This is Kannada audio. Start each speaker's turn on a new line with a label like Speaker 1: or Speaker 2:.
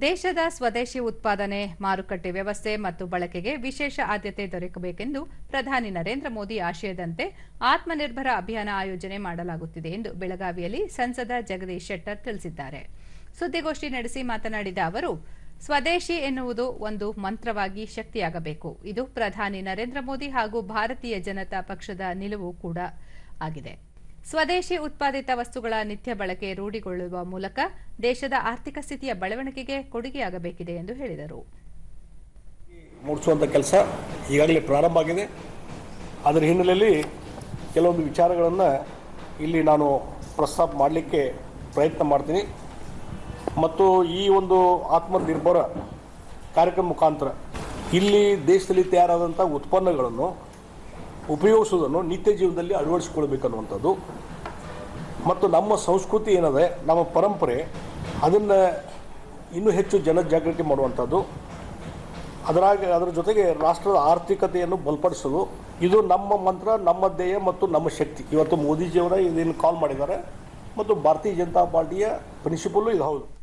Speaker 1: ದೇಶದ ಸ್ವದೇಶಿ ಉತ್ಪಾದನೆ, ಮಾರುಕಟ್ಟೆ ವ್ಯವಸ್ಥೆ ಮತ್ತು ಬಳಕೆಗೆ ವಿಶೇಷ ಆದ್ಯತೆ ದೊರಕಬೇಕೆಂದು ಪ್ರಧಾನಿ ನರೇಂದ್ರ ಮೋದಿ ಆಶಯದಂತೆ ಆತ್ಮನಿರ್ಭರ ಅಭಿಯಾನ ಆಯೋಜನೆ ಮಾಡಲಾಗುತ್ತಿದೆ ಎಂದು ಬೆಳಗಾವಿಯಲ್ಲಿ ಸಂಸದ ಜಗದೀಶ್ ಶೆಟ್ಟರ್ ತಿಳಿಸಿದ್ದಾರೆ. ಸುದ್ದಿಗೋಷ್ಠಿ ನಡೆಸಿ ಮಾತನಾಡಿದ ಅವರು, ಸ್ವದೇಶಿ ಎನ್ನುವುದು ಒಂದು ಮಂತ್ರವಾಗಿ ಶಕ್ತಿಯಾಗಬೇಕು. ಇದು ಪ್ರಧಾನಿ ನರೇಂದ್ರ ಮೋದಿ ಹಾಗೂ ಭಾರತೀಯ ಜನತಾ ಪಕ್ಷದ ನಿಲುವು ಕೂಡ ಆಗಿದೆ. ಸ್ವದೇಶಿ ಉತ್ಪಾದಿತ ವಸ್ತುಗಳ ನಿತ್ಯ ಬಳಕೆ ರೂಢಿಗೊಳ್ಳುವ ಮೂಲಕ ದೇಶದ ಆರ್ಥಿಕ ಸ್ಥಿತಿಯ ಬೆಳವಣಿಗೆಗೆ ಕೊಡುಗೆಯಾಗಬೇಕಿದೆ ಎಂದು ಹೇಳಿದರು.
Speaker 2: ಮೂಡಿಸುವಂಥ ಕೆಲಸ ಈಗಾಗಲೇ ಪ್ರಾರಂಭ ಆಗಿದೆ. ಅದರ ಹಿನ್ನೆಲೆಯಲ್ಲಿ ಕೆಲವೊಂದು ವಿಚಾರಗಳನ್ನು ಇಲ್ಲಿ ನಾನು ಪ್ರಸ್ತಾಪ ಮಾಡಲಿಕ್ಕೆ ಪ್ರಯತ್ನ ಮಾಡ್ತೀನಿ. ಮತ್ತು ಈ ಒಂದು ಆತ್ಮನಿರ್ಭರ ಕಾರ್ಯಕ್ರಮ ಮುಖಾಂತರ ಇಲ್ಲಿ ದೇಶದಲ್ಲಿ ತಯಾರಾದಂಥ ಉತ್ಪನ್ನಗಳನ್ನು ಉಪಯೋಗಿಸೋದನ್ನು ನಿತ್ಯ ಜೀವನದಲ್ಲಿ ಅಳವಡಿಸ್ಕೊಳ್ಬೇಕನ್ನುವಂಥದ್ದು. ಮತ್ತು ನಮ್ಮ ಸಂಸ್ಕೃತಿ ಏನಿದೆ, ನಮ್ಮ ಪರಂಪರೆ, ಅದನ್ನು ಇನ್ನೂ ಹೆಚ್ಚು ಜನಜಾಗೃತಿ ಮಾಡುವಂಥದ್ದು. ಅದರಾಗ, ಅದರ ಜೊತೆಗೆ ರಾಷ್ಟ್ರದ ಆರ್ಥಿಕತೆಯನ್ನು ಬಲಪಡಿಸೋದು. ಇದು ನಮ್ಮ ಮಂತ್ರ, ನಮ್ಮ ಧ್ಯೇಯ ಮತ್ತು ನಮ್ಮ ಶಕ್ತಿ. ಇವತ್ತು ಮೋದಿಜಿಯವರ ಇದನ್ನು ಕಾಲ್ ಮಾಡಿದ್ದಾರೆ. ಮತ್ತು ಭಾರತೀಯ ಜನತಾ ಪಾರ್ಟಿಯ ಪ್ರಿನ್ಸಿಪಲ್ಲು ಇದು ಹೌದು.